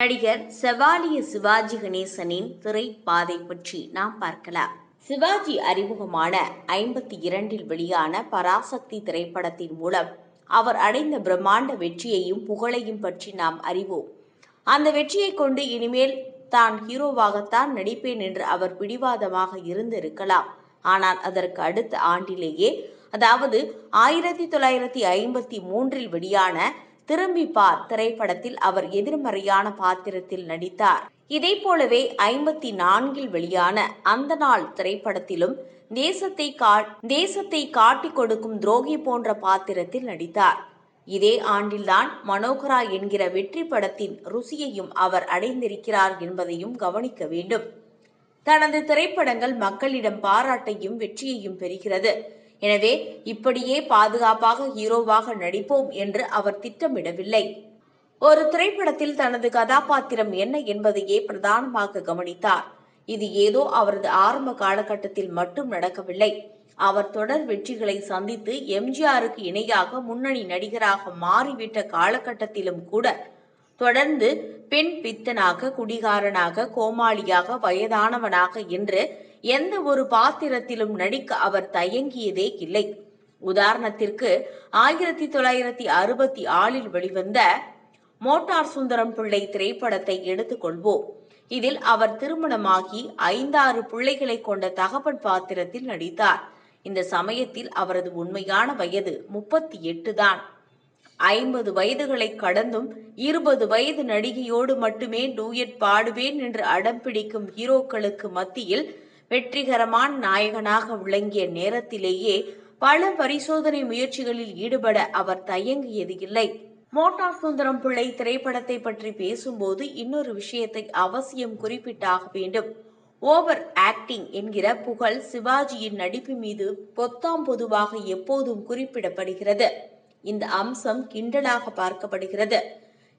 நடிகர் செவாலிய சிவாஜி கணேசனின் திரைப்பாதை பற்றி நாம் பார்க்கலாம். சிவாஜி அறிமுகமான ஐம்பத்தி இரண்டில் வெளியான பராசக்தி திரைப்படத்தின் மூலம் அவர் அடைந்த பிரம்மாண்ட வெற்றியையும் புகழையும் பற்றி நாம் அறிவோம். அந்த வெற்றியை கொண்டு இனிமேல் தான் ஹீரோவாகத்தான் நடிப்பேன் என்று அவர் பிடிவாதமாக இருந்திருக்கலாம். ஆனால் அதற்கு அடுத்த ஆண்டிலேயே அதாவது ஆயிரத்தி தொள்ளாயிரத்தி ஐம்பத்தி மூன்றில் வெளியான திரும்பி பார் திரைப்படத்தில் அவர் எதிர்மறையான பாத்திரத்தில் நடித்தார். இதை போலவே ஐம்பத்தி நான்கில் வெளியான அந்த நாள் திரைப்படத்திலும் தேசத்தை கா தேசத்தை காட்டிக் கொடுக்கும் துரோகி போன்ற பாத்திரத்தில் நடித்தார். இதே ஆண்டில்தான் மனோகரா என்கிற வெற்றி படத்தின் ருசியையும் அவர் அடைந்திருக்கிறார் என்பதையும் கவனிக்க வேண்டும். தனது திரைப்படங்கள் மக்களிடம் பாராட்டையும் வெற்றியையும் பெறுகிறது. எனவே இப்படியே பாதுகாப்பாக ஹீரோவாக நடிப்போம் என்று அவர் திட்டமிடவில்லை. ஒரு திரைப்படத்தில் தனது கதாபாத்திரம் என்ன என்பதையே பிரதானமாக கவனித்தார். இது ஏதோ அவரது ஆரம்ப காலகட்டத்தில் மட்டும் நடக்கவில்லை. அவர் தொடர் வெற்றிகளை சந்தித்து எம்ஜிஆருக்கு இணையாக முன்னணி நடிகராக மாறிவிட்ட காலகட்டத்திலும் கூட தொடர்ந்து பெண் பித்தனாக குடிகாரனாக கோமாளியாக வயதானவனாக என்று எந்த ஒரு பாத்திரத்திலும் நடிக்க அவர் தயங்கியதே இல்லை. உதாரணத்திற்கு ஆயிரத்தி தொள்ளாயிரத்தி அறுபத்தி ஆறில் வெளிவந்த மோட்டார் சுந்தரம் பிள்ளை திரைப்படத்தை எடுத்துக்கொள்வோம் இதில் அவர் திருமணமாகி ஐந்தாறு பிள்ளைகளை கொண்ட தகப்பன் பாத்திரத்தில் நடித்தார். இந்த சமயத்தில் அவரது உண்மையான வயது முப்பத்தி எட்டு தான். ஐம்பது வயதுகளை கடந்தும் இருபது வயது நடிகையோடு மட்டுமே டூயட் பாடுவேன் என்று அடம் பிடிக்கும் ஹீரோக்களுக்கு மத்தியில் வெற்றிகரமான நாயகனாக விளங்கிய நேரத்திலேயே பல பரிசோதனை முயற்சிகளில் ஈடுபட அவர் தயங்கியது இல்லை. மோட்டார் சுந்தரம் பிள்ளை திரைப்படத்தை பற்றி பேசும்போது இன்னொரு விஷயத்தை அவசியம் குறிப்பிட்டாக வேண்டும். ஓவர் ஆக்டிங் என்கிற புகழ் சிவாஜியின் நடிப்பு மீது பொத்தாம் பொதுவாக எப்போதும் குறிப்பிடப்படுகிறது. இந்த அம்சம் கிண்டலாக பார்க்கப்படுகிறது.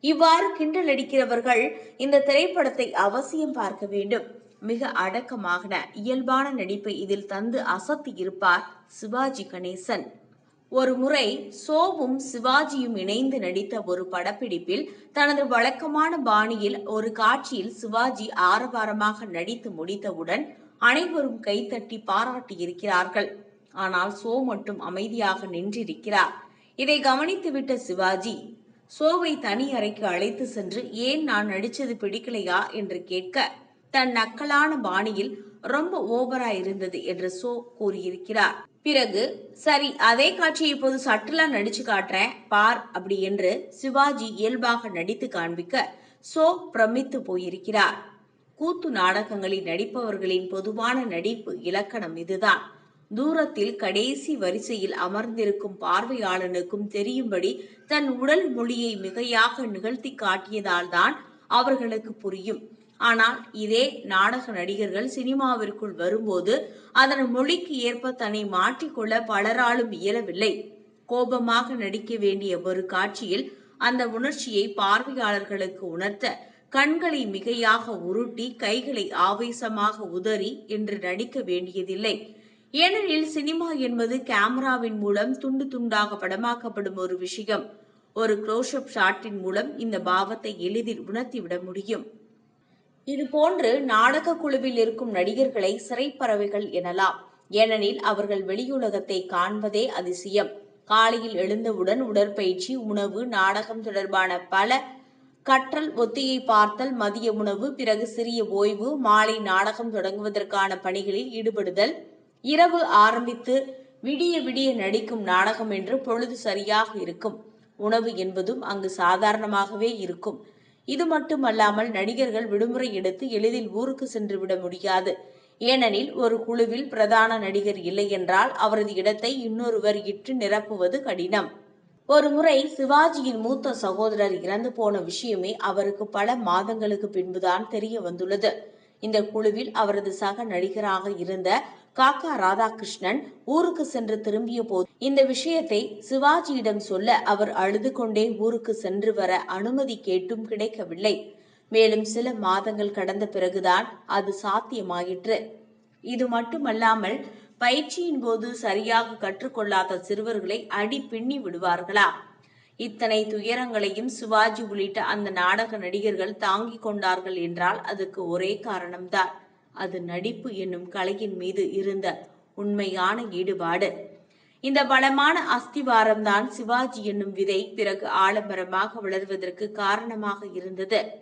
இவ்வாறு கிண்டல் அடிக்கிறவர்கள் இந்த திரைப்படத்தை அவசியம் பார்க்க வேண்டும். மிக அடக்கமான இயல்பான நடிப்பை இதில் தந்து அசத்தி இருப்பார் சிவாஜி கணேசன். ஒரு முறை சோவும் சிவாஜியும் இணைந்து நடித்த ஒரு படப்பிடிப்பில் தனது வழக்கமான பாணியில் ஒரு காட்சியில் சிவாஜி ஆரவாரமாக நடித்து முடித்தவுடன் அனைவரும் கைத்தட்டி பாராட்டியிருக்கிறார்கள். ஆனால் சோ மட்டும் அமைதியாக நின்றிருக்கிறார். இதை கவனித்துவிட்ட சிவாஜி சோவை தனி அறைக்கு அழைத்து சென்று ஏன் நான் நடிச்சது பிடிக்கலையா என்று கேட்க தன் நக்கலான பாணியில் ரொம்ப ஓவரா இருந்தது என்று சோ கூறியிருக்கிறார். பிறகு சரி அதே காட்சியை இப்போது சற்றுலா நடிச்சு காட்டுறேன் பார் அப்படி என்று சிவாஜி இயல்பாக நடித்து காண்பிக்க சோ பிரமித்து போயிருக்கிறார். கூத்து நாடகங்களில் நடிப்பவர்களின் பொதுவான நடிப்பு இலக்கணம் இதுதான். தூரத்தில் கடைசி வரிசையில் அமர்ந்திருக்கும் பார்வையாளனுக்கும் தெரியும்படி தன் உடல் மொழியை மிகையாக நிகழ்த்தி காட்டியதால்தான் அவர்களுக்கு புரியும். ஆனால் இதே நாடக நடிகர்கள் சினிமாவிற்குள் வரும்போது அதன் மொழிக்கு ஏற்ப தன்னை மாற்றிக்கொள்ள பலராலும் இயலவில்லை. கோபமாக நடிக்க வேண்டிய ஒரு காட்சியில் அந்த உணர்ச்சியை பார்வையாளர்களுக்கு உணர்த்த கண்களை மிகையாக உருட்டி கைகளை ஆவேசமாக உதறி என்று நடிக்க வேண்டியதில்லை. ஏனெனில் சினிமா என்பது கேமராவின் மூலம் துண்டு துண்டாக படமாக்கப்படும் ஒரு விஷயம். ஒரு க்ளோஷப் ஷாட்டின் மூலம் இந்த பாவத்தை எளிதில் உணர்த்திவிட முடியும். இது போன்று நாடக குழுவில் இருக்கும் நடிகர்களை சிறைப்பறவைகள் எனலாம். ஏனெனில் அவர்கள் வெளியுலகத்தை காண்பதே அதிசயம். காலையில் எழுந்தவுடன் உடற்பயிற்சி உணவு நாடகம் தொடர்பான பல கற்றல் ஒத்திகை பார்த்தல் மதிய உணவு பிறகு சிறிய ஓய்வு மாலை நாடகம் தொடங்குவதற்கான பணிகளில் ஈடுபடுதல் இரவு ஆரம்பித்து விடிய விடிய நடிக்கும் நாடகம் என்று பொழுது சரியாக இருக்கும். உணவு என்பதும் அங்கு சாதாரணமாகவே இருக்கும். இது மட்டுமல்லாமல் நடிகர்கள் விடுமுறை எடுத்து எளிதில் ஊருக்கு சென்று விட முடியாது. ஏனெனில் ஒரு குழுவில் பிரதான நடிகர் இல்லை என்றால் அவரது இடத்தை இன்னொருவர் இற்று நிரப்புவது கடினம். ஒரு முறை சிவாஜியின் மூத்த சகோதரர் இறந்து போன விஷயமே அவருக்கு பல மாதங்களுக்கு பின்புதான் தெரிய வந்துள்ளது. இந்த குழுவில் அவரது சக நடிகராக இருந்த காக்கா ராதாகிருஷ்ணன் ஊருக்கு சென்று திரும்பிய போது இந்த விஷயத்தை சிவாஜியிடம் சொல்ல அவர் அழுது கொண்டே ஊருக்கு சென்று வர அனுமதி கேட்டும் கிடைக்கவில்லை. மேலும் சில மாதங்கள் கடந்த பிறகுதான் அது சாத்தியமாயிற்று. இது மட்டுமல்லாமல் பயிற்சியின் போது சரியாக கற்றுக்கொள்ளாத சிறுவர்களை அடி பின்னி விடுவார்களா? இத்தனை துயரங்களையும் சிவாஜி உள்ளிட்ட அந்த நாடக நடிகர்கள் தாங்கிக் கொண்டார்கள் என்றால் அதுக்கு ஒரே காரணம்தான். அது நடிப்பு என்னும் கலையின் மீது இருந்த உண்மையான ஈடுபாடு. இந்த பலமான அஸ்திவாரம்தான் சிவாஜி என்னும் விதை பிறகு ஆலம்பரமாக வளர்வதற்கு காரணமாக இருந்தது.